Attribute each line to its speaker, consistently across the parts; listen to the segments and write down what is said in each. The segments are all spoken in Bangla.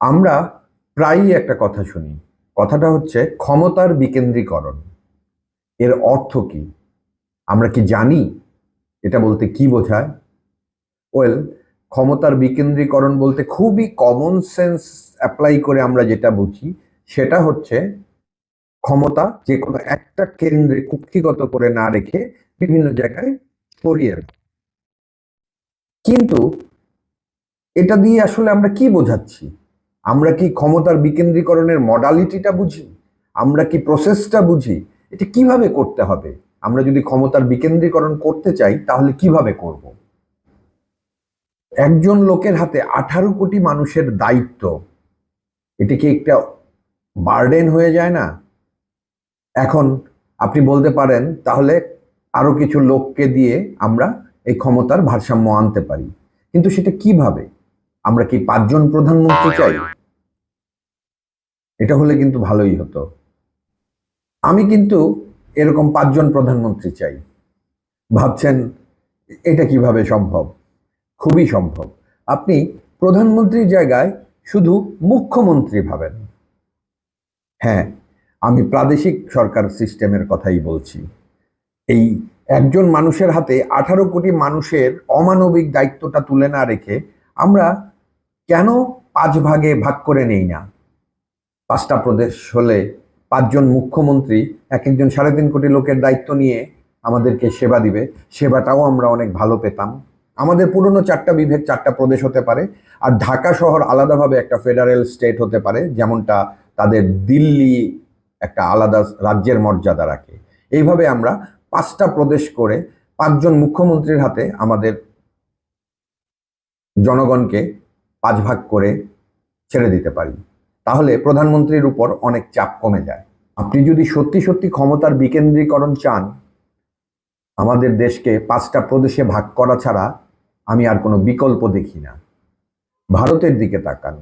Speaker 1: আমরা প্রায়ই একটা কথা শুনি। কথাটা হচ্ছে ক্ষমতার বিকেন্দ্রীকরণ। এর অর্থ কি? আমরা কি জানি এটা বলতে কি বোঝায়? ওয়েল, ক্ষমতার বিকেন্দ্রীকরণ বলতে খুবই কমন সেন্স অ্যাপ্লাই করে আমরা যেটা বুঝি, সেটা হচ্ছে ক্ষমতা যে কোনো একটা কেন্দ্রে কুক্ষিগত করে না রেখে বিভিন্ন জায়গায় ছড়িয়ে কিন্তু এটা দিয়ে আসলে আমরা কি বোঝাচ্ছি? আমরা কি ক্ষমতার বিকেন্দ্রীকরণের মডালিটিটা বুঝি? আমরা কি প্রসেসটা বুঝি? এটা কীভাবে করতে হবে? আমরা যদি ক্ষমতার বিকেন্দ্রীকরণ করতে চাই, তাহলে কীভাবে করব? একজন লোকের হাতে আঠারো কোটি মানুষের দায়িত্ব, এটা কি একটা বার্ডেন হয়ে যায় না? এখন আপনি বলতে পারেন, তাহলে আরও কিছু লোককে দিয়ে আমরা এই ক্ষমতার ভারসাম্য আনতে পারি। কিন্তু সেটা কীভাবে? আমরা কি পাঁচজন প্রধানমন্ত্রী চাই? এটা হলে কিন্তু ভালোই হতো। আমি কিন্তু এরকম পাঁচজন প্রধানমন্ত্রী চাই। ভাবছেন, এটা কীভাবে সম্ভব? খুবই সম্ভব। আপনি প্রধানমন্ত্রীর জায়গায় শুধু মুখ্যমন্ত্রী ভাবেন। হ্যাঁ আমি প্রাদেশিক সরকার সিস্টেমের কথাই বলছি। এই একজন মানুষের হাতে আঠারো কোটি মানুষের অমানবিক দায়িত্বটা তুলে না রেখে আমরা কেন পাঁচ ভাগে ভাগ করে নেই না? পাঁচটা প্রদেশ হলে পাঁচজন মুখ্যমন্ত্রী এক একজন সাড়ে তিন কোটি লোকের দায়িত্ব নিয়ে আমাদেরকে সেবা দিবে। সেবাটাও আমরা অনেক ভালো পেতাম। আমাদের পুরনো চারটা বিভেদ চারটা প্রদেশ হতে পারে আর ঢাকা শহর আলাদাভাবে একটা ফেডারেল স্টেট হতে পারে, যেমনটা তাদের দিল্লি একটা আলাদা রাজ্যের মর্যাদা রাখে। এইভাবে আমরা পাঁচটা প্রদেশ করে পাঁচজন মুখ্যমন্ত্রীর হাতে আমাদের জনগণকে পাঁচ ভাগ করে ছেড়ে দিতে পারি। তাহলে প্রধানমন্ত্রীর উপর অনেক চাপ কমে যায়। আপনি যদি সত্যি সত্যি ক্ষমতার বিকেন্দ্রীকরণ চান, আমাদের দেশকে পাঁচটা প্রদেশে ভাগ করা ছাড়া আমি আর কোনো বিকল্প দেখি না। ভারতের দিকে তাকান।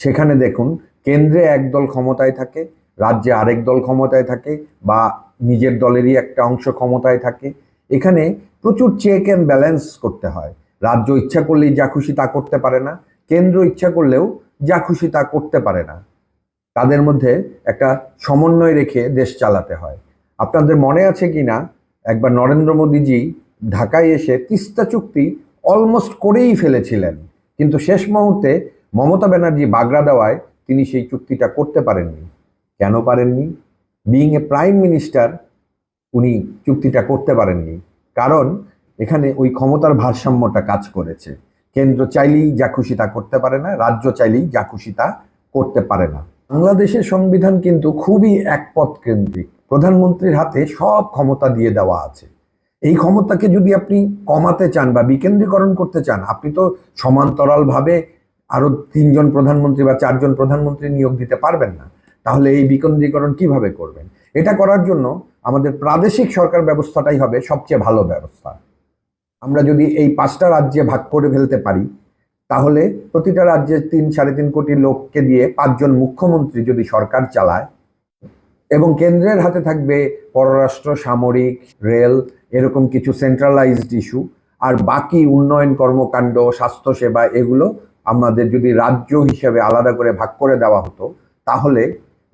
Speaker 1: সেখানে দেখুন, কেন্দ্রে একদল ক্ষমতায় থাকে, রাজ্যে আরেক দল ক্ষমতায় থাকে বা নিজের দলেরই একটা অংশ ক্ষমতায় থাকে। এখানে প্রচুর চেক অ্যান্ড ব্যালেন্স করতে হয়। রাজ্য ইচ্ছা করলেই যা খুশি তা করতে পারে না। কেন্দ্র ইচ্ছা করলেও যা খুশি তা করতে পারে না। তাদের মধ্যে একটা সমন্বয় রেখে দেশ চালাতে হয়। আপনাদের মনে আছে কি না? একবার নরেন্দ্র মোদীজি ঢাকায় এসে তিস্তা চুক্তি অলমোস্ট করেই ফেলেছিলেন। কিন্তু শেষ মুহূর্তে মমতা ব্যানার্জি বাগড়া দেওয়ায় তিনি সেই চুক্তিটা করতে পারেননি। কেন পারেননি? বিইং এ প্রাইম মিনিস্টার উনি চুক্তিটা করতে পারেননি। কারণ এখানে ওই ক্ষমতার ভারসাম্যটা কাজ করেছে। কেন্দ্র চাইলেই যা খুশি তা করতে পারে না, রাজ্য চাইলেই যা খুশি তা করতে পারে না। বাংলাদেশের সংবিধান কিন্তু খুবই একপথ কেন্দ্রিক। প্রধানমন্ত্রীর হাতে সব ক্ষমতা দিয়ে দেওয়া আছে। এই ক্ষমতাকে যদি আপনি কমাতে চান বা বিকেন্দ্রীকরণ করতে চান, আপনি তো সমান্তরালভাবে আরও তিনজন প্রধানমন্ত্রী বা চারজন প্রধানমন্ত্রী নিয়োগ দিতে পারবেন না। তাহলে এই বিকেন্দ্রীকরণ কীভাবে করবেন? এটা করার জন্য আমাদের প্রাদেশিক সরকার ব্যবস্থাটাই হবে সবচেয়ে ভালো ব্যবস্থা। আমরা যদি এই পাঁচটা রাজ্যে ভাগ করে ফেলতে পারি, তাহলে প্রতিটা রাজ্যে তিন, সাড়ে তিন কোটি লোককে দিয়ে পাঁচজন মুখ্যমন্ত্রী যদি সরকার চালায়, এবং কেন্দ্রের হাতে থাকবে পররাষ্ট্র, সামরিক, রেল, এরকম কিছু সেন্ট্রালাইজড ইস্যু আর বাকি উন্নয়ন কর্মকাণ্ড, স্বাস্থ্যসেবা, এগুলো আমাদের যদি রাজ্য হিসেবে আলাদা করে ভাগ করে দেওয়া হতো, তাহলে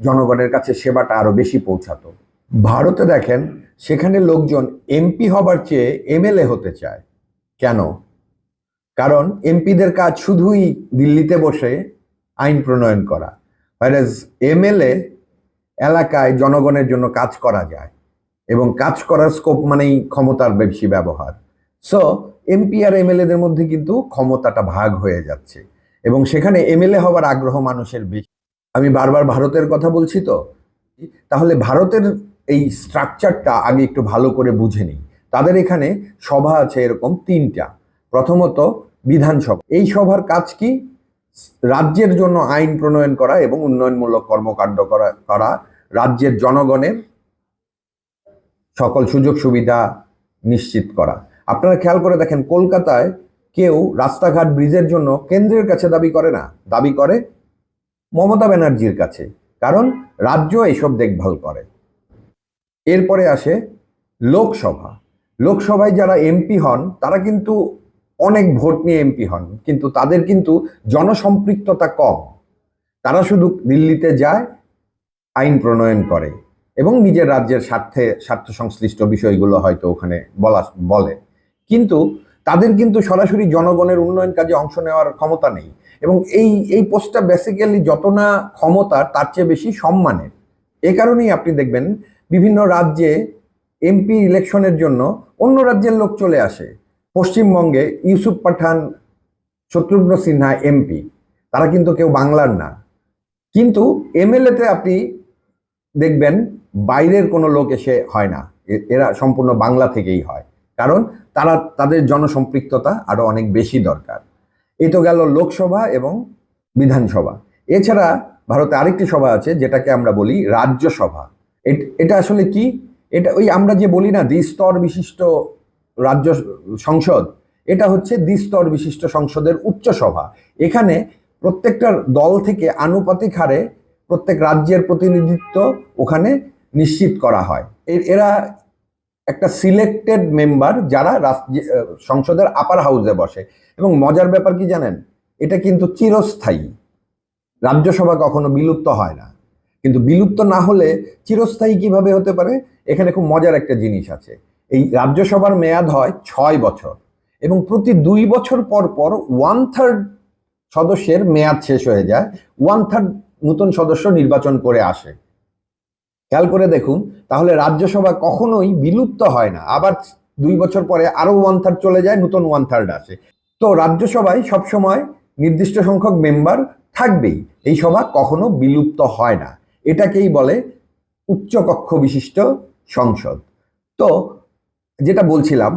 Speaker 1: জনগণের কাছে সেবাটা আরও বেশি পৌঁছাতো। ভারতে দেখেন, সেখানে লোকজন এমপি হবার চেয়ে এমএলএ হতে চায়। কেন? কারণ এমপিদের কাজ শুধুই দিল্লিতে বসে আইন প্রণয়ন করা। হোয়ারাজ এমএলএ এলাকায় জনগণের জন্য কাজ করা যায় এবং কাজ করার স্কোপ মানেই ক্ষমতার বেশি ব্যবহার। সো এমপি আর এমএলএদের মধ্যে কিন্তু ক্ষমতাটা ভাগ হয়ে যাচ্ছে এবং সেখানে এমএলএ হওয়ার আগ্রহ মানুষের বেশি। আমি বারবার ভারতের কথা বলছি তো। তাহলে ভারতের এই স্ট্রাকচারটা আগে একটু ভালো করে বুঝে নিই। তাদের এখানে সভা আছে এরকম তিনটা। প্রথমত বিধানসভা। এই সভার কাজ কি? রাজ্যের জন্য আইন প্রণয়ন করা এবং উন্নয়নমূলক কর্মকাণ্ড করা করা রাজ্যের জনগণের সকল সুযোগ সুবিধা নিশ্চিত করা। আপনারা খেয়াল করে দেখেন, কলকাতায় কেউ রাস্তাঘাট ব্রিজের জন্য কেন্দ্রের কাছে দাবি করে না। দাবি করে মমতা ব্যানার্জির কাছে। কারণ রাজ্য এইসব দেখভাল করে। এরপরে আসে লোকসভা। লোকসভায় যারা এমপি হন, তারা কিন্তু অনেক ভোট নিয়ে এমপি হন, কিন্তু তাদের কিন্তু জনসম্পৃক্ততা কম। তারা শুধু দিল্লিতে যায়, আইন প্রণয়ন করে এবং নিজের রাজ্যের স্বার্থে স্বার্থ সংশ্লিষ্ট বিষয়গুলো হয়তো ওখানে বলা, বলে। কিন্তু তাদের কিন্তু সরাসরি জনগণের উন্নয়ন কাজে অংশ নেওয়ার ক্ষমতা নেই এবং এই এই পোস্টটা বেসিক্যালি যত না ক্ষমতার, তার চেয়ে বেশি সম্মানের। এ কারণেই আপনি দেখবেন বিভিন্ন রাজ্যে এমপি ইলেকশনের জন্য অন্য রাজ্যের লোক চলে আসে। পশ্চিমবঙ্গে ইউসুফ পাঠান, শত্রুঘ্ন সিনহা এমপি তারা কিন্তু কেউ বাংলার না। কিন্তু এমএলএতে আপনি দেখবেন বাইরের কোনো লোক এসে হয় না। এরা সম্পূর্ণ বাংলা থেকেই হয়। কারণ তারা, তাদের জনসম্পৃক্ততা আরও অনেক বেশি দরকার। এই তো গেল লোকসভা এবং বিধানসভা। এছাড়া ভারতে আরেকটি সভা আছে, যেটাকে আমরা বলি রাজ্যসভা। এট- আসলে কি? এটা ওই আমরা যে বলি না দ্বিস্তর বিশিষ্ট রাজ্য সংসদ, এটা হচ্ছে দ্বিস্তর বিশিষ্ট সংসদের উচ্চ সভা। এখানে প্রত্যেকটা দল থেকে আনুপাতিক হারে প্রত্যেক রাজ্যের প্রতিনিধিত্ব ওখানে নিশ্চিত করা হয়। এরা একটা সিলেক্টেড মেম্বার যারা সংসদের আপার হাউসে বসে। এবং মজার ব্যাপার কি জানেন? এটা কিন্তু চিরস্থায়ী। রাজ্যসভা কখনো বিলুপ্ত হয় না। কিন্তু বিলুপ্ত না হলে চিরস্থায়ী কীভাবে হতে পারে? এখানে খুব মজার একটা জিনিস আছে। এই রাজ্যসভার মেয়াদ হয় ছয় বছর এবং প্রতি দুই বছর পর পর ওয়ান থার্ড সদস্যের মেয়াদ শেষ হয়ে যায়। ওয়ান থার্ড নতুন সদস্য নির্বাচন করে আসে। খেয়াল করে দেখুন, তাহলে রাজ্যসভা কখনোই বিলুপ্ত হয় না। আবার দুই বছর পরে আরও ওয়ান থার্ড চলে যায়, নতুন ওয়ান থার্ড আসে। তো রাজ্যসভায় সবসময় নির্দিষ্ট সংখ্যক মেম্বার থাকবেই। এই সভা কখনো বিলুপ্ত হয় না। এটাকেই বলে উচ্চকক্ষ বিশিষ্ট সংসদ। তো যেটা বলছিলাম,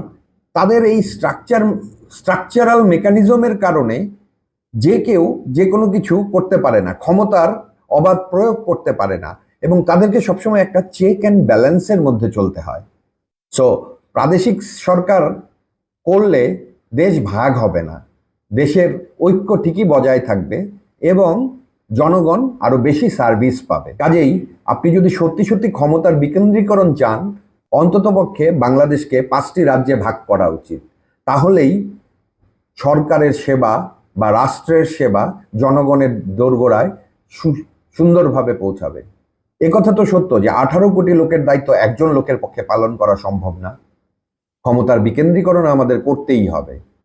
Speaker 1: তাদের এই স্ট্রাকচার স্ট্রাকচারাল মেকানিজমের কারণে যে কেউ যে কোনো কিছু করতে পারে না, ক্ষমতার অবাধ প্রয়োগ করতে পারে না এবং তাদেরকে সবসময় একটা চেক অ্যান্ড ব্যালেন্সের মধ্যে চলতে হয়। সো প্রাদেশিক সরকার করলে দেশ ভাগ হবে না, দেশের ঐক্য ঠিকই বজায় থাকবে এবং জনগণ আরও বেশি সার্ভিস পাবে। কাজেই আপনি যদি সত্যি সত্যি ক্ষমতার বিকেন্দ্রীকরণ চান, অন্ততপক্ষে বাংলাদেশকে পাঁচটি রাজ্যে ভাগ করা উচিত। তাহলেই সরকারের সেবা বা রাষ্ট্রের সেবা জনগণের দোরগোড়ায় সুন্দরভাবে পৌঁছাবে। একথা তো সত্য যে আঠারো কোটি লোকের দায়িত্ব একজন লোকের পক্ষে পালন করা সম্ভব না। ক্ষমতার বিকেন্দ্রীকরণ আমাদের করতেই হবে।